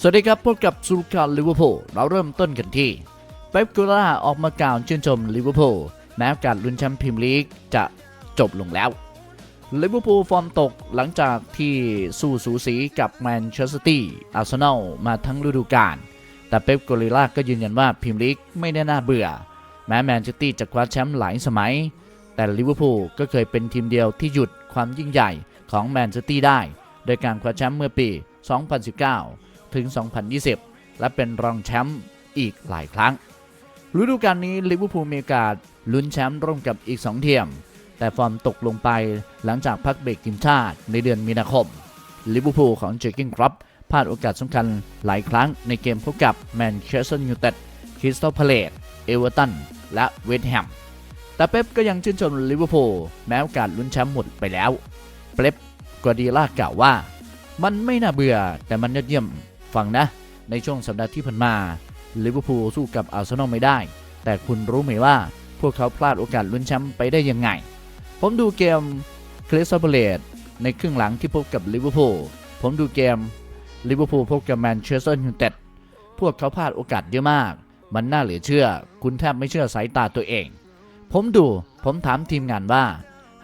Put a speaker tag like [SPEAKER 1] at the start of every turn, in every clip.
[SPEAKER 1] สวัสดีครับ พบกับสุขารลิเวอร์พูลเราเริ่มต้นกันที่เป๊ปกูล่าออกมากล่าวชื่นชมลิเวอร์พูลแม้การลุ้นแชมป์พรีเมียร์ลีกจะจบลงแล้วลิเวอร์พูลฟอร์มตกหลังจากที่สู้สูสีกับแมนเชสเตอร์ตี้อาร์เซนอลมาทั้งฤดูกาลแต่เป๊ปกูล่าก็ยืนยันว่าพรีเมียร์ลีกไม่ได้น่าเบื่อ แม้แมนเชสเตอร์ตี้จะคว้าแชมป์หลายสมัย แต่ลิเวอร์พูลก็เคยเป็นทีมเดียวที่หยุดความยิ่งใหญ่ของแมนเชสเตอร์ตี้ได้ โดยการคว้าแชมป์เมื่อปี 2019 ถึง 2020 และเป็นรองแชมป์อีกหลายครั้ง ฤดูกาลนี้ลิเวอร์พูลมีโอกาสลุ้นแชมป์ร่วมกับอีก2ทีมแต่ฟอร์มตกลงไปหลังจากพักเบรกทีมชาติในเดือนมีนาคมลิเวอร์พูลของเจอร์กินครับพลาดโอกาสสำคัญหลายครั้งในเกมพบกับแมนเชสเตอร์ยูไนเต็ดคริสตัลพาเลตเอเวอร์ตันและเวสต์แฮมแต่เป๊ปก็ยังชื่นชมลิเวอร์พูลแม้โอกาสลุ้นแชมป์หมดไปแล้ว เป๊ปกวาร์ดิโอล่ากล่าวว่า มันไม่น่าเบื่อแต่มันยอดเยี่ยม ฟังนะ ในช่วงสัปดาห์ที่ผ่านมาลิเวอร์พูลสู้กับอาร์เซนอลไม่ได้ แต่คุณรู้ไหมว่าพวกเขาพลาดโอกาสลุ้นแชมป์ไปได้ยังไง ผมดูเกมคริสตัลพาเลตในครึ่งหลังที่พบกับลิเวอร์พูลผมดูเกมลิเวอร์พูลพบกับแมนเชสเตอร์ยูไนเต็ดพวกเขาพลาดโอกาสเยอะมาก มันน่าเหลือเชื่อ คุณแทบไม่เชื่อสายตาตัวเอง ผมดู ผมถามทีมงานว่า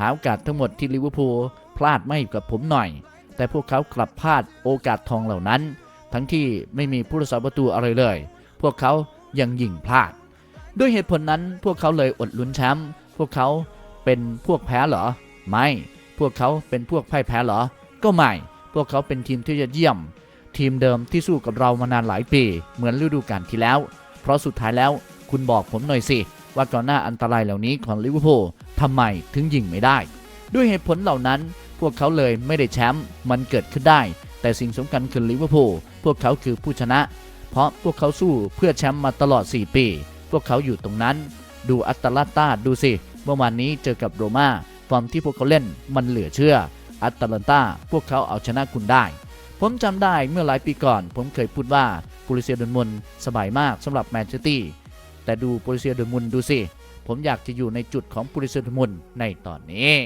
[SPEAKER 1] หาโอกาสทั้งหมดที่ลิเวอร์พูลพลาดไม่กับผมหน่อย แต่พวกเขากลับพลาดโอกาสทองเหล่านั้น ทั้งที่ไม่มีผู้รักษาประตูอะไรเลย พวกเขายังยิงพลาด ด้วยเหตุผลนั้นพวกเขาเลยอดลุ้นแชมป์พวกเขาเป็นพวกแพ้เหรอ ไม่ พวกเขาเป็นพวกพ่ายแพ้เหรอ ก็ไม่ พวกเขาเป็นทีมที่ยอดเยี่ยม ทีมเดิมที่สู้กับเรามานานหลายปี เหมือนฤดูกาลที่แล้ว เพราะสุดท้ายแล้วคุณบอกผมหน่อยสิ ว่าก่อนหน้าอันตรายเหล่านี้ของลิเวอร์พูลทำไมถึงยิงไม่ได้ ด้วยเหตุผลเหล่านั้น พวกเขาเลยไม่ได้แชมป์มันเกิดขึ้นได้ แต่สิ่งสำคัญคือลิเวอร์พูล พวกเขาคือผู้ชนะ เพราะพวกเขาสู้เพื่อแชมป์มาตลอด 4 ปี พวกเขาอยู่ตรงนั้น ดูอัตลาตาดูสิ เมื่อวานนี้เจอกับโรม่าฟอร์มที่พวกเขาเล่นมันเหลือเชื่อ อัตตาลันตาพวกเขาเอาชนะคุณได้ ผมจำได้เมื่อหลายปีก่อน ผมเคยพูดว่าปูริเซียดนมุนสบายมากสำหรับแมนเชสเตอร์แต่ดูปูริเซียดนมุนดูสิ ผมอยากจะอยู่ในจุดของปูริเซียดนมุนในตอนนี้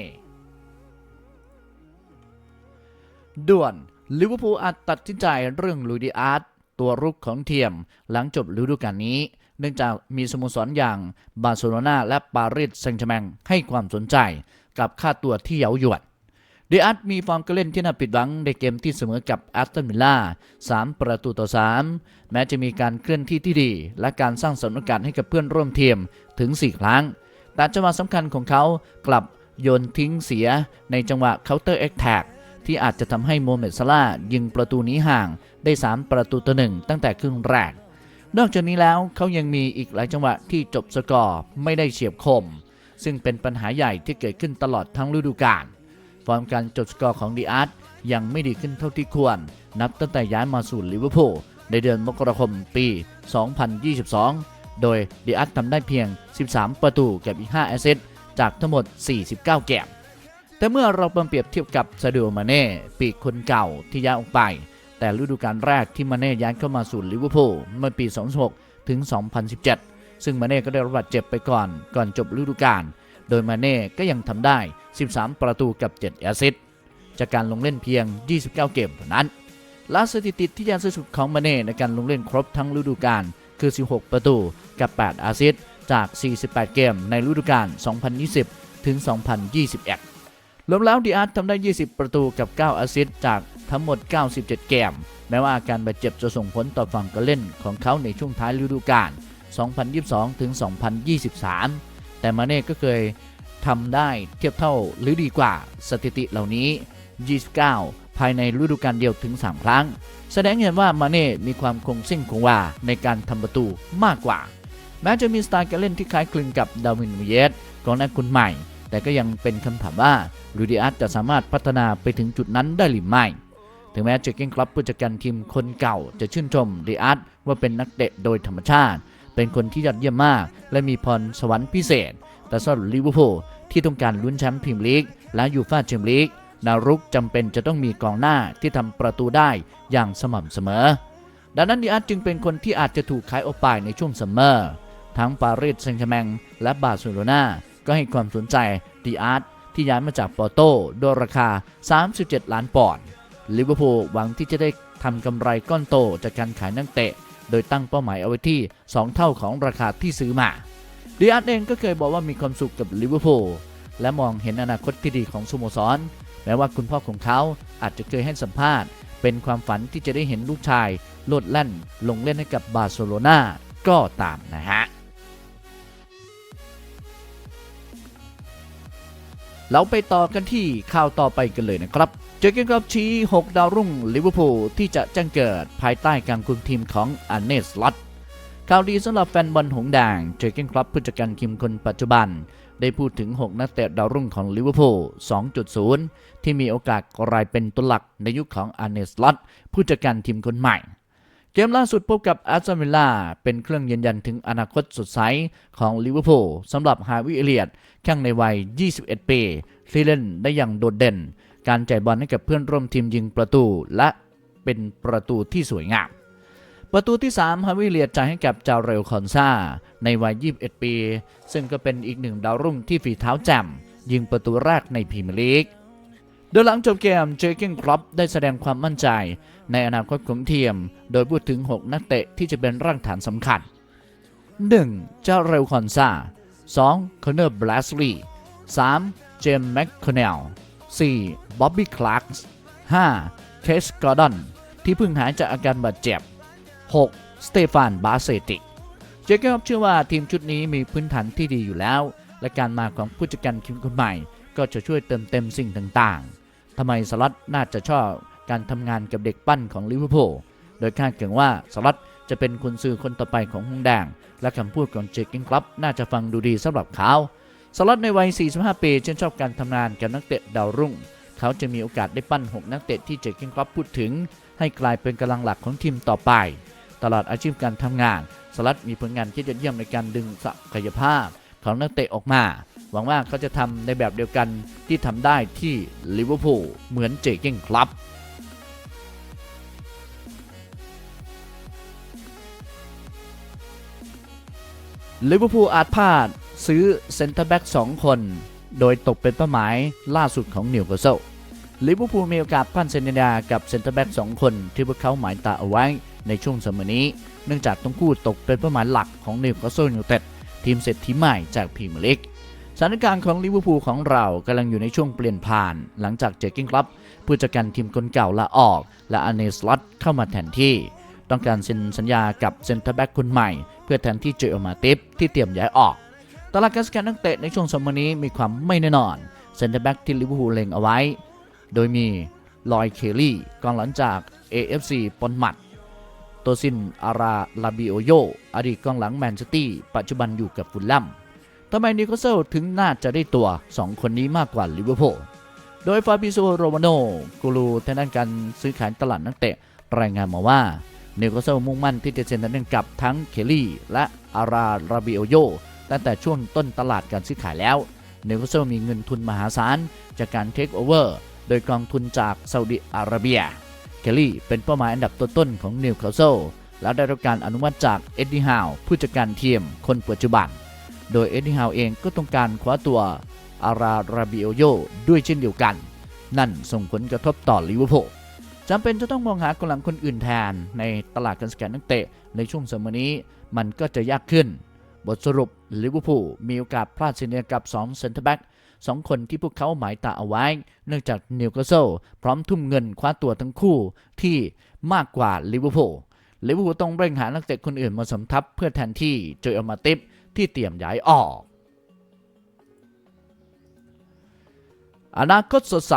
[SPEAKER 1] ด่วน ลิเวอร์พูลอาจตัดสินใจเรื่องลูดิอาร์ตตัวรุกของเทียม หลังจบฤดูกาลนี้ เนื่องจากมีสโมสรอย่างบาร์เซโลนาและปารีสแซงต์แชร์แมงให้ความสนใจกับค่าตัวที่เย้ายวนเดอาร์ตมีฟอร์มการเล่นที่น่าผิดหวังในเกมที่เสมอกับแอสตันวิลล่า3 ประตูต่อ 3 แม้จะมีการเคลื่อนที่ที่ดี และการสร้างสถานการณ์ให้กับเพื่อนร่วมทีมถึง 4 ครั้ง แต่จังหวะสำคัญของเขากลับโยนทิ้งเสียในจังหวะเคาน์เตอร์แอคแท็ก ที่อาจจะทำให้โมเมดซาลายิงประตูนี้ห่างได้ 3 ประตูต่อหนึ่งตั้งแต่ครึ่งแรก นอกจากนี้แล้วเขายังมีอีกหลายจังหวะที่จบสกอร์ไม่ได้เฉียบคม ซึ่งเป็นปัญหาใหญ่ที่เกิดขึ้นตลอดทั้งฤดูกาลฟอร์มการจบสกอร์ของดีอาร์ตยังไม่ดีขึ้นเท่าที่ควร นับตั้งแต่ย้ายมาสู่ลิเวอร์พูลในเดือนมกราคมปี 2022 โดยดีอาร์ตทำได้เพียง 13 ประตูกับอีก 5 แอสซิสต์จากทั้งหมด 49 เกม แต่เมื่อเราเปรียบเทียบกับซาดิโอมาเน่ปีกคนเก่าที่ย้ายออกไป แต่ฤดูกาลแรกที่มาเน่ย้ายเข้ามาสู่ลิเวอร์พูลเมื่อปี 2006 ถึง 2017 ซึ่งมาเน่ก็ได้รับบาดเจ็บไปก่อน ก่อนจบฤดูกาลโดยมาเน่ก็ยังทำได้ 13 ประตูกับ 7 แอสซิสต์จากการลงเล่นเพียง 29 เกมเท่านั้นและสถิติที่ยากที่สุดของมาเน่ในการลงเล่นครบทั้งฤดูกาลคือ 16 ประตูกับ 8 แอสซิสต์จาก 48 เกมในฤดูกาล 2020 ถึง 2021 รวมแล้วดีอาร์ตทำได้ 20 ประตูกับ 9 แอสซิสต์จากทั้งหมด 97 เกม แม้ว่าอาการบาดเจ็บจะส่งผลต่อฝั่งการเล่นของเขาในช่วงท้ายฤดูกาล 2022 ถึง 2023 แต่มาเน่ก็เคยทำได้เทียบเท่าหรือดีกว่าสถิติเหล่านี้ 29 ภายในฤดูกาลเดียวถึง 3 ครั้ง แสดงเห็นว่ามาเน่มีความคงเส้นคงวาในการทำประตูมากกว่า แม้จะมีสไตล์การเล่นที่คล้ายคลึงกับดาวินมูเยสกองหน้าคนใหม่ แต่ก็ยังเป็นคำถามว่าลูดิอัสจะสามารถพัฒนาไปถึงจุดนั้นได้หรือไม่ ถึงแม้เจอร์เก้นคลับผู้จัดการทีมคนเก่า จะชื่นชมดีอาร์ตว่าเป็นนักเตะโดยธรรมชาติ เป็นคนที่ยอดเยี่ยมมาก และมีพรสวรรค์พิเศษ แต่สำหรับลิเวอร์พูลที่ต้องการลุ้นแชมป์พรีเมียร์ลีกและยูฟ่าแชมเปี้ยนลีกนารุกจำเป็นจะต้องมีกองหน้าที่ทำประตูได้อย่างสม่ำเสมอ ดังนั้นดีอาร์ตจึงเป็นคนที่อาจจะถูกขายออกไปในช่วงซัมเมอร์ ทั้งปารีสแซงต์แชร์แมงและบาร์เซโลนา ก็ให้ความสนใจดีอาร์ตที่ย้ายมาจากปอร์โตด้วยราคา 37 ล้านปอนด์ลิเวอร์พูลหวังที่จะได้ทำกำไรก้อนโตจากการขายนักเตะ โดยตั้งเป้าหมายเอาไว้ที่ 2 เท่าของราคาที่ซื้อมาดีอาร์ตเองก็เคยบอกว่ามีความสุขกับลิเวอร์พูลและมองเห็นอนาคตที่ดีของสโมสรแม้ว่าคุณพ่อของเขาอาจจะเคยให้สัมภาษณ์ เป็นความฝันที่จะได้เห็นลูกชาย โลดแล่นลงเล่นให้กับบาร์เซโลนาก็ตามนะฮะ เราไปต่อกันที่ข่าวต่อไปกันเลยนะครับ เจอเกนครับชี้6ดาวรุ่งลิเวอร์พูลที่จะแจ้งเกิดภายใต้การคุมทีมของอันเนสลอตข่าวดีสำหรับแฟนบอลหงแดงเจอเกนครับผู้จัดการทีมคนปัจจุบัน ได้พูดถึง 6 นักเตะดาวรุ่งของลิเวอร์พูล 2.0 ที่มีโอกาสกลายเป็นตัวหลักในยุคของอันเนสลอตผู้จัดการทีมคนใหม่ กมล่าสุดพบกับอาร์เซนอลล่าเป็นเครื่องยืนยันถึงอนาคตสดใสของลิเวอร์พูลสำหรับฮาวิเอเลียตแข้งในวัย 21 ปีที่เล่นได้อย่างโดดเด่น การจ่ายบอลให้กับเพื่อนร่วมทีมยิงประตูและเป็นประตูที่สวยงาม ประตูที่ 3 ฮาวิเลียตจ่ายให้กับจาเรลคอนซาในวัย 21 ปี ซึ่งก็เป็นอีกหนึ่งดาวรุ่งที่ฝีเท้าแจ่มยิงประตูแรกในพรีเมียร์ลีกโดยหลังจบเกมเจอเกนครอปได้แสดงความมั่นใจ ในอนาคตของทีมโดยพูดถึง 6 นักเตะที่จะเป็นรากฐานสำคัญ 1. เจ้าเรลคอนซา 2. คอนเนอร์บลัสลีย์ 3. เจมส์แมคคอนเนล 4. บ๊อบบี้คลาร์กส์ 5. เคสกอร์ดอนที่เพิ่งหายจากอาการบาดเจ็บ 6. สเตฟานบาเซติกเจเกอบเชื่อว่าทีมชุดนี้มีพื้นฐานที่ดีอยู่แล้ว และการมาของผู้จัดการทีมคนใหม่ ก็จะช่วยเติมเต็มสิ่งต่างๆทำไมสลัดน่าจะชอบ การทำงานกับเด็กปั้นของลิเวอร์พูลโดยคาดเกี่ยงว่าสลัดจะเป็นคนซื้อคนต่อไปของฮงแดง และคำพูดของเจเกนครับน่าจะฟังดูดีสำหรับเขาสลัดในวัย 45 ปีชื่นชอบการทำงานกับนักเตะดาวรุ่ง เขาจะมีโอกาสได้ปั้น 6 นักเตะที่เจเกนครับพูดถึง ให้กลายเป็นกำลังหลักของทีมต่อไป ตลอดอาชีพการทำงานสลัดมีผลงานที่ยอดเยี่ยมในการดึงศักยภาพของนักเตะออกมา หวังว่าเขาจะทำในแบบเดียวกันที่ทำได้ที่ลิเวอร์พูลเหมือนเจเก้งครับ ลิเวอร์พูลอาจพลาดซื้อเซนเตอร์แบ็ก2 คน โดยตกเป็นเป้าหมายล่าสุดของนิวคาสเซิลลิเวอร์พูลมีโอกาสพันเซนเดากับเซนเตอร์แบ็ก2 คนที่พวกเขาหมายตาเอาไว้ในช่วงสมัยนี้ เนื่องจากทั้งคู่ตกเป็นเป้าหมายหลักของนิวคาสเซิลยูไนเต็ดทีมเศรษฐีใหม่จากพรีเมียร์ลีกสถานการณ์ของลิเวอร์พูลของเรากำลังอยู่ในช่วงเปลี่ยนผ่าน หลังจากเจคกิ้งครับผู้จัดการทีมคนเก่าลาออก และอเนสลอตเข้ามาแทนที่ ต้องการเซ็นสัญญากับเซนเตอร์แบ็กคนใหม่ พื่อแทนที่เจอมาติฟที่เตรียมย้ายออกตลาดการสแกนนักเตะในช่วงสมัยนี้มีความไม่แน่นอนเซนเตอร์แบ็กที่ลิเวอร์พูลเล็งเอาไว้ โดยมีลอยเคลลี่กองหลังจาก AFC ปอนมัดโตซินอาราลาบิโอโยอดีตกองหลังแมนเชสเตอร์ปัจจุบันอยู่กับฟุลแลมทำไมนิโคเซลถึงน่าจะได้ตัว 2 คนนี้มากกว่าลิเวอร์พูลโดยฟาบิโซโรมาโนกูรูทางด้านการซื้อขายตลาดนักเตะรายงานมาว่า นิโคลเซลมุ่งมั่นที่จะเซ็นสัญญากับทั้งเคลลี่ และอาราลาบิโอโยตั้งแต่ช่วงต้นตลาดการซื้อขายแล้วนิโคลเซลมีเงินทุนมหาศาลจากการเทคโอเวอร์โดยกองทุนจากซาอุดิอาระเบีย เคลลี่เป็นเป้าหมายอันดับต้นๆของนิวคาสเซิลและได้รับการอนุมัติจากเอ็ดดี้ฮาวผู้จัดการทีมคนปัจจุบัน โดยเอ็ดดี้ฮาวเองก็ต้องการคว้าตัวอาราราบิโอโยด้วยเช่นเดียวกัน นั่นส่งผลกระทบต่อลิเวอร์พูล จำเป็นจะต้องมองหากำลังคนอื่นแทนในตลาดการสแกนนักเตะ ในช่วงสมัยนี้มันก็จะยากขึ้น บทสรุปลิเวอร์พูลมีโอกาสพลาดเสียกับ2เซนเตอร์แบ็กสองคนที่พวกเขาหมายตาเอาไว้ เนื่องจากนิวคาสเซิลพร้อมทุ่มเงินคว้าตัวทั้งคู่ที่มากกว่าลิเวอร์พูลลิเวอร์พูลต้องเร่งหานักเตะคนอื่นมาสมทับเพื่อแทนที่โจเอลมาติฟที่เตรียมย้ายออกอนาคตสดใส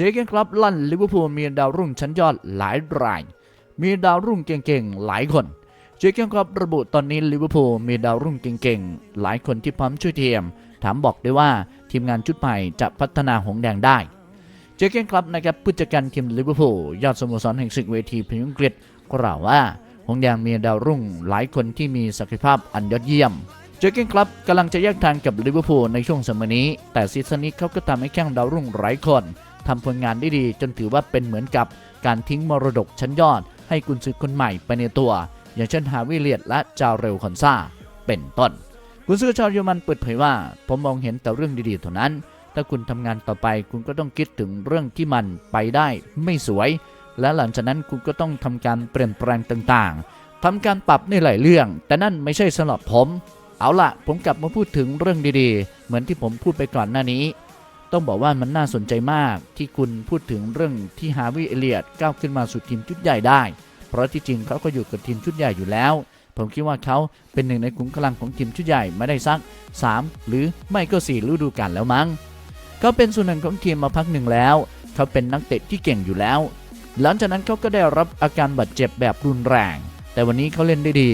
[SPEAKER 1] เจเกนครับลั่นลิเวอร์พูลมีดาวรุ่งชั้นยอดหลายราย มีดาวรุ่งเก่งๆหลายคน เจเกนครับระบุตอนนี้ลิเวอร์พูลมีดาวรุ่งเก่งๆ หลายคนที่พร้อมช่วยทีม ถามบอกได้ว่าทีมงานชุดใหม่จะพัฒนาหงแดงได้ เจเกนครับนะครับผู้จัดการทีมลิเวอร์พูลยอดสโมสรแห่งศึกเวทีพรีเมียร์อังกฤษกล่าวว่าหงแดงมีดาวรุ่งหลายคนที่มีศักยภาพอันยอดเยี่ยมเจอเกนครับกำลังจะแยกทางกับลิเวอร์พูลในช่วงสมัยนี้ แต่ซีซั่นนี้เขาก็ทำให้แข้งดาวรุ่งหลายคน ทำผลงานได้ดี จนถือว่าเป็นเหมือนกับการทิ้งมรดกชั้นยอด ให้กุนซือคนใหม่ไปในตัว อย่างเช่นฮาวิเลียตและจาเรลคอนซาเป็นต้นกุนซือชาวเยอรมันเปิดเผยว่า ผมมองเห็นแต่เรื่องดีๆเท่านั้น ถ้าคุณทำงานต่อไปคุณก็ต้องคิดถึงเรื่องที่มันไปได้ไม่สวย และหลังจากนั้นคุณก็ต้องทำการเปลี่ยนแปลงต่างๆทำการปรับในหลายเรื่อง แต่นั่นไม่ใช่สำหรับผม เอาล่ะ ผมกลับมาพูดถึงเรื่องดีๆ เหมือนที่ผมพูดไปก่อนหน้านี้ ต้องบอกว่ามันน่าสนใจมากที่คุณพูดถึงเรื่องที่ฮาวิเอเลียดก้าวขึ้นมาสู่ทีมชุดใหญ่ได้ เพราะที่จริงเขาก็อยู่กับทีมชุดใหญ่อยู่แล้ว ผมคิดว่าเขาเป็นหนึ่งในขุมกำลังของทีมชุดใหญ่ไม่ได้สัก 3 หรือไม่ก็ 4 ฤดูกาลแล้วมั้งเขาเป็นส่วนหนึ่งของทีมมาพักหนึ่งแล้ว เขาเป็นนักเตะที่เก่งอยู่แล้ว หลังจากนั้นเขาก็ได้รับอาการบาดเจ็บแบบรุนแรง แต่วันนี้เขาเล่นได้ดี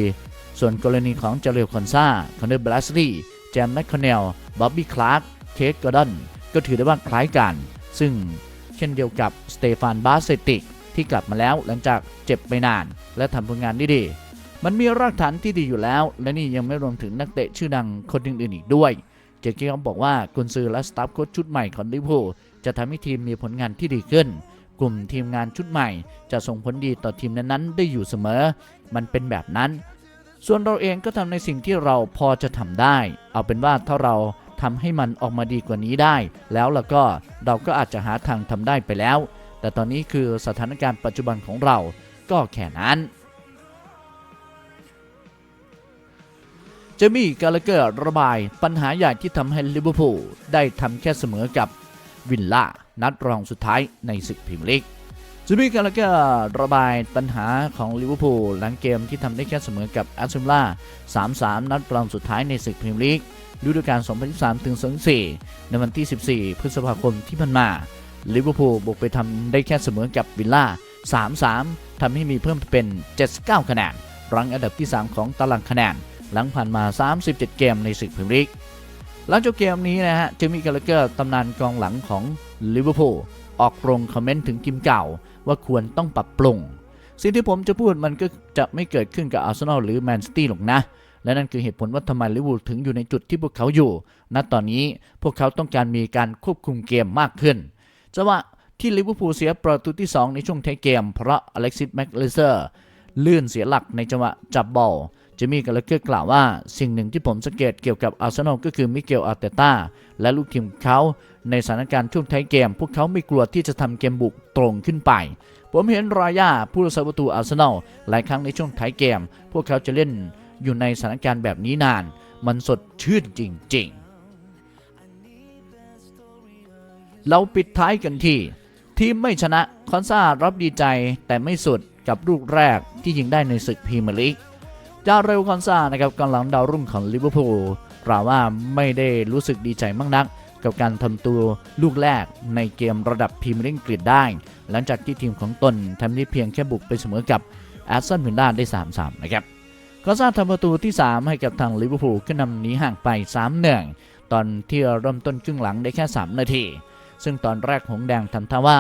[SPEAKER 1] ส่วนกรณีของเจเรลคอนซาคอนเนอร์บลัสลีแจมแมคคอนเนลบ๊อบบี้คลาร์กเคทกอร์ดอน ก็ถือได้ว่าคล้ายกัน ซึ่งเช่นเดียวกับสเตฟานบาสเซติกที่กลับมาแล้วหลังจากเจ็บไปนาน และทำผลงานได้ดี มันมีรากฐานที่ดีอยู่แล้ว และนี่ยังไม่รวมถึงนักเตะชื่อดังคนอื่นๆอีกด้วย เจเกี้เขาบอกว่ากุนซือและสตาฟโค้ชชุดใหม่ของลิเวอร์พูลจะทำให้ทีมมีผลงานที่ดีขึ้น กลุ่มทีมงานชุดใหม่ จะส่งผลดีต่อทีมนั้นๆ ได้อยู่เสมอ มันเป็นแบบนั้น ส่วนเราเองก็ทำในสิ่งที่เราพอจะทำได้ เอาเป็นว่าถ้าเรา ทำให้มันออกมาดีกว่านี้ได้ แล้วแล้วก็เราก็อาจจะหาทางทำได้ไปแล้ว แต่ตอนนี้คือสถานการณ์ปัจจุบันของเราก็แค่นั้นเจมี่กาลเกอร์ระบายปัญหาใหญ่ที่ทำให้ลิเวอร์พูลได้ทำแค่เสมอกับวิลล่านัดรองสุดท้ายในศึกพรีเมียร์ลีก เจมี่กาลาเกอร์ระบายปัญหาของลิเวอร์พูลหลังเกมที่ทำได้แค่เสมอกับแอสตันวิลล่า 3-3 นัดรองสุดท้ายในศึกพรีเมียร์ลีกฤดูกาล 2023 ถึง24ในวันที่ 14 พฤษภาคมที่ผ่านมา ลิเวอร์พูลบุกไปทำได้แค่เสมอกับวิลล่า 3-3 ทำให้มีเพิ่มเป็น 79 คะแนน รังอันดับที่ 3 ของตารางคะแนน หลังผ่านมา 37 เกมในศึกพรีเมียร์ลีก หลังจบเกมนี้นะฮะเจมี่กาลาเกอร์ตำนานกองหลังของลิเวอร์พูลออกโรงคอมเมนต์ถึงทีมเก่า ว่าควรต้องปรับปรุง สิ่งที่ผมจะพูดมันก็จะไม่เกิดขึ้นกับอาร์เซนอลหรือแมนซิตี้หรอกนะ และนั่นคือเหตุผลว่าทำไมลิเวอร์พูลถึงอยู่ในจุดที่พวกเขาอยู่ ณ ตอนนี้พวกเขาต้องการมีการควบคุมเกมมากขึ้นจะว่าที่ลิเวอร์พูลเสียประตูที่ 2 ในช่วงท้ายเกม เพราะอเล็กซิสแม็กเลเซอร์ลื่นเสียหลักในจังหวะจับบอลเจมี่กาลเกอร์กล่าวว่า สิ่งหนึ่งที่ผมสังเกตเกี่ยวกับอาร์เซนอลก็คือมิเกลอาร์เตต้าและลูกทีมเขา ในสถานการณ์ช่วงท้ายเกม พวกเขาไม่กลัวที่จะทำเกมบุกตรงขึ้นไป ผมเห็นรายาผู้รักษาประตูอาร์เซนอลหลายครั้งในช่วงท้ายเกม พวกเขาจะเล่นอยู่ในสถานการณ์แบบนี้นาน มันสดชื่นจริง ๆ เราปิดท้ายกันที่ ทีมไม่ชนะคอนซารับดีใจแต่ไม่สุดกับลูกแรกที่ยิงได้ในศึกพรีเมียร์ลีกจาเรลคอนซานะครับกำลังดาวรุ่งของลิเวอร์พูลกล่าวว่าไม่ได้รู้สึกดีใจมากนัก กับการทำตัวลูกแรกในเกมระดับพรีเมียร์ลีกอังกฤษได้ หลังจากที่ทีมของตนทำได้เพียงแค่บุกไปเสมอกับแอสตันวิลล่าได้ 3-3 นะครับคอนซาทำประตูที่ 3 ให้กับทางลิเวอร์พูลขึ้นนำหนีห่างไป3-1ตอนที่เริ่มต้นครึ่งหลังได้แค่ 3 นาที ซึ่งตอนแรกหงแดงทำท่าว่า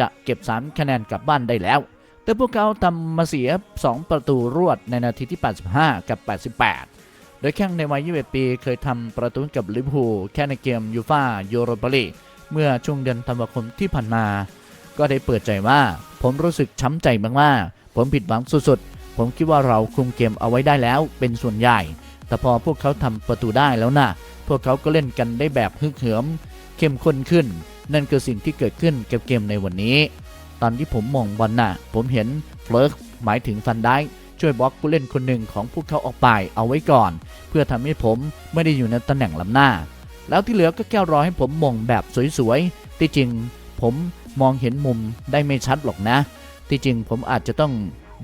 [SPEAKER 1] จะเก็บ 3 คะแนนกลับบ้านได้แล้ว แต่พวกเขาทำมาเสีย 2 ประตูรวดในนาทีที่ 85 กับ 88 ดยแข้งในวัย 21 ปี เคยทำประตูกับลิเวอร์พูลแค่ในเกมยูฟ่ายูโรปาลีกเมื่อช่วงเดือนธันวาคมที่ผ่านมา ก็ได้เปิดใจว่า ผมรู้สึกช้ำใจมากๆ ผมผิดหวังสุดๆ ผมคิดว่าเราคุมเกมเอาไว้ได้แล้วเป็นส่วนใหญ่ แต่พอพวกเขาทำประตูได้แล้วนะพวกเขาก็เล่นกันได้แบบฮึกเหิม เข้มข้นขึ้น นั่นคือสิ่งที่เกิดขึ้นกับเกมในวันนี้ ตอนที่ผมมองบอลน่ะ ผมเห็นเฟลิร์กหมายถึงฟันได้ ช่วยบล็อกผู้เล่นคนหนึ่งของพวกเขาออกไปเอาไว้ก่อน เพื่อทำให้ผมไม่ได้อยู่ในตำแหน่งลำหน้า แล้วที่เหลือก็แค่รอให้ผมมองแบบสวยๆที่จริงผมมองเห็นมุมได้ไม่ชัดหรอกนะ ที่จริงผมอาจจะต้อง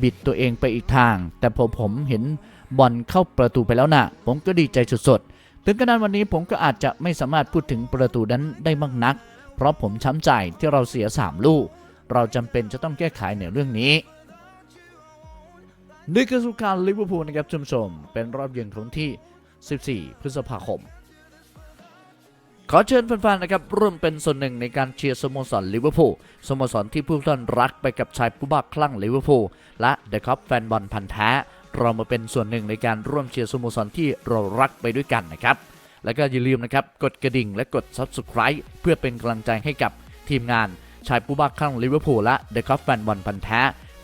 [SPEAKER 1] บิดตัวเองไปอีกทาง แต่พอผมเห็นบอลเข้าประตูไปแล้วนะ่ะ ผมก็ดีใจสุดๆ ถึงกระนั้นวันนี้ผมก็อาจจะไม่สามารถพูดถึงประตูนั้นได้มากนัก เพราะผมช้ำใจที่เราเสีย 3 ลูก เราจำเป็นจะต้องแก้ไขในเรื่องนี้ นี่คือสุการลิเวอร์พูลนะครับท่านผู้ชม เป็นรอบเยือนของที่ 14 พฤษภาคม ขอเชิญแฟนๆนะครับร่วมเป็นส่วนหนึ่งในการเชียร์สโมสรลิเวอร์พูลสโมสรที่ผู้ท่านรักไปกับชายผู้บ้าคลั่งลิเวอร์พูลและเดอะคัพแฟนบอลพันธ์แท้ เรามาเป็นส่วนหนึ่งในการร่วมเชียร์สโมสรที่เรารักไปด้วยกันนะครับแล้วก็อย่าลืมนะครับกดกระดิ่งและกด Subscribe เพื่อเป็นกำลังใจให้กับทีมงานชายผู้บ้าคลั่งลิเวอร์พูลและเดอะคัพแฟนบอลพันธ์แท้